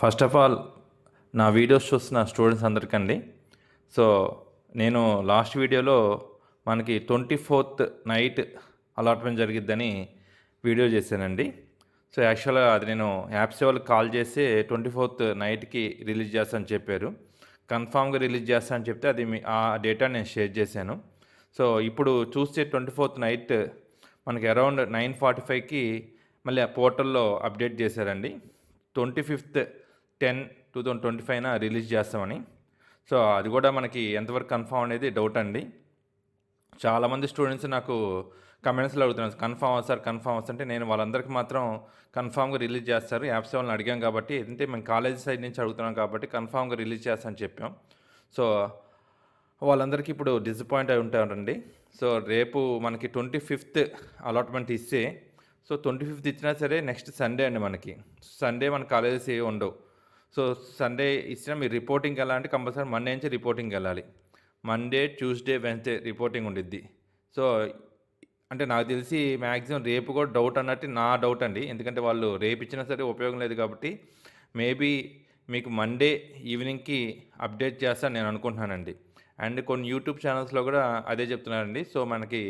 First of all నా videos చూస్తున్న students అందరికండి. సో నేను లాస్ట్ వీడియోలో మనకి ట్వంటీ ఫోర్త్ నైట్ అలాట్మెంట్ జరిగిద్దని వీడియో చేశానండి. సో యాక్చువల్గా అది నేను యాప్స్ వాళ్ళకి కాల్ చేసి ట్వంటీ ఫోర్త్ నైట్కి రిలీజ్ చేస్తానని చెప్పారు. కన్ఫామ్గా రిలీజ్ చేస్తానని చెప్తే అది మీ ఆ డేటా నేను షేర్ చేశాను. సో ఇప్పుడు చూస్తే ట్వంటీ ఫోర్త్ నైట్ మనకి అరౌండ్ నైన్ ఫార్టీ ఫైవ్కి మళ్ళీ ఆ పోర్టల్లో అప్డేట్ చేశారండి. Twenty fifth ten two thousand twenty ఫైవ్న release చేస్తామని. సో అది కూడా మనకి ఎంతవరకు కన్ఫామ్ అనేది డౌట్ అండి. చాలామంది స్టూడెంట్స్ నాకు కమెంట్స్లో అడుగుతున్నారు కన్ఫామ్ సార్ కన్ఫామ్ అంటే నేను వాళ్ళందరికీ మాత్రం కన్ఫామ్గా రిలీజ్ చేస్తారు. యాప్స్ వాళ్ళని అడిగాం కాబట్టి అంటే మేము కాలేజ్ సైడ్ నుంచి అడుగుతున్నాం కాబట్టి కన్ఫామ్గా రిలీజ్ చేస్తామని చెప్పాం. సో వాళ్ళందరికీ ఇప్పుడు డిసప్పాయింట్ అయి ఉంటారండి. సో రేపు మనకి ట్వంటీ ఫిఫ్త్ అలాట్మెంట్ ఇస్తే సో ట్వంటీ ఫిఫ్త్ ఇచ్చినా సరే నెక్స్ట్ సండే అండి మనకి. సండే మన కాలేజెస్ ఏ ఉండవు. సో సండే ఇచ్చిన మీరు రిపోర్టింగ్కి వెళ్ళాలంటే కంపల్సరీ మండే నుంచి రిపోర్టింగ్కి వెళ్ళాలి. మండే ట్యూస్డే వెన్స్డే రిపోర్టింగ్ ఉండిద్ది. సో అంటే నాకు తెలిసి మ్యాక్సిమం రేపు కూడా డౌట్ అన్నట్టు నా డౌట్ అండి. ఎందుకంటే వాళ్ళు రేపు ఇచ్చినా సరే ఉపయోగం లేదు కాబట్టి మేబీ మీకు మండే ఈవినింగ్కి అప్డేట్ చేస్తాను నేను అనుకుంటున్నానండి. అండ్ కొన్ని యూట్యూబ్ ఛానల్స్లో కూడా అదే చెప్తున్నారండి. సో మనకి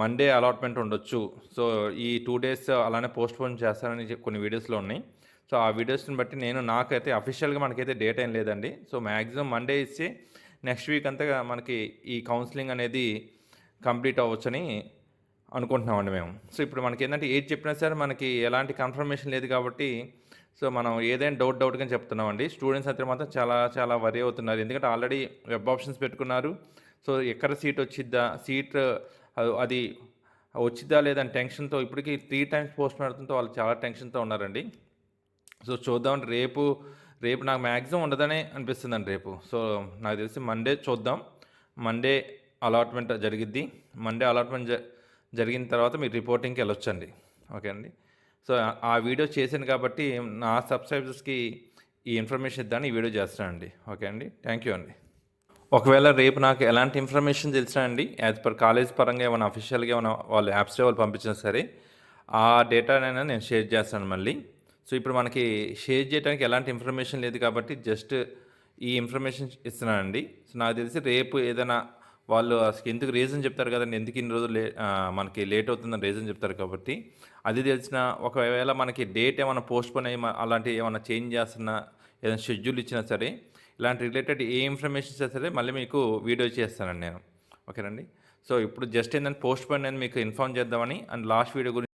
మండే అలాట్మెంట్ ఉండొచ్చు. సో ఈ టూ డేస్ అలానే పోస్ట్ పోన్ చేస్తారని కొన్ని వీడియోస్లో ఉన్నాయి. సో ఆ వీడియోస్ని బట్టి నేను నాకైతే అఫీషియల్గా మనకైతే డేట్ ఏం లేదండి. సో మ్యాక్సిమం మండే ఇస్తే నెక్స్ట్ వీక్ అంతా మనకి ఈ కౌన్సిలింగ్ అనేది కంప్లీట్ అవ్వచ్చని అనుకుంటున్నామండి మేము. సో ఇప్పుడు మనకి ఏంటంటే ఏది చెప్పినా సరే మనకి ఎలాంటి కన్ఫర్మేషన్ లేదు కాబట్టి సో మనం ఏదైనా డౌట్ డౌట్గా చెప్తున్నామండి. స్టూడెంట్స్ అయితే మాత్రం చాలా చాలా వరి అవుతున్నారు. ఎందుకంటే ఆల్రెడీ వెబ్ ఆప్షన్స్ పెట్టుకున్నారు. సో ఎక్కడ సీట్ వచ్చిద్దా? సీట్ అది వచ్చిద్దా లేదని టెన్షన్తో ఇప్పటికీ త్రీ టైమ్స్ పోస్ట్ పెడుతుంటే వాళ్ళు చాలా టెన్షన్తో ఉన్నారండి. సో చూద్దాం రేపు రేపు నాకు మ్యాక్సిమం ఉండదనే అనిపిస్తుందండి రేపు. సో నాకు తెలిసి మండే చూద్దాం. మండే అలాట్మెంట్ జరిగిద్ది. మండే అలాట్మెంట్ జరిగిన తర్వాత మీరు రిపోర్టింగ్కి వెళ్ళొచ్చండి. ఓకే అండి? సో ఆ- ఆ వీడియో చేశాను కాబట్టి నా సబ్స్క్రైబర్స్కి ఈ ఇన్ఫర్మేషన్ ఇద్దామని ఈ వీడియో చేస్తానండి ఓకే అండి? థ్యాంక్ యూ అండి. ఒకవేళ రేపు నాకు ఎలాంటి ఇన్ఫర్మేషన్ తెలిసినా అండి యాజ్ పర్ కాలేజ్ పరంగా ఏమైనా అఫీషియల్గా ఏమైనా వాళ్ళు యాప్స్ వాళ్ళు పంపించినా సరే ఆ డేటానైనా నేను షేర్ చేస్తాను మళ్ళీ. సో ఇప్పుడు మనకి షేర్ చేయడానికి ఎలాంటి ఇన్ఫర్మేషన్ లేదు కాబట్టి జస్ట్ ఈ ఇన్ఫర్మేషన్ ఇస్తున్నానండి. సో నాకు తెలిసి రేపు ఏదైనా వాళ్ళు అసలు ఎందుకు రీజన్ చెప్తారు కదండి ఎందుకు ఇన్ని రోజులు లే మనకి లేట్ అవుతుందని రీజన్ చెప్తారు కాబట్టి అది తెలిసిన ఒకవేళ మనకి డేట్ ఏమైనా పోస్ట్పోన్ అయ్యి అలాంటి ఏమైనా చేంజ్ చేస్తున్నా ఏదైనా షెడ్యూల్ ఇచ్చినా సరే ఇలాంటి రిలేటెడ్ ఏ ఇన్ఫర్మేషన్ ఇచ్చినా సరే మళ్ళీ మీకు వీడియో చేస్తానండి నేను. ఓకేనండి? సో ఇప్పుడు జస్ట్ ఏంటంటే పోస్ట్ పోన్ మీకు ఇన్ఫార్మ్ చేద్దామని అండ్ లాస్ట్ వీడియో గురించి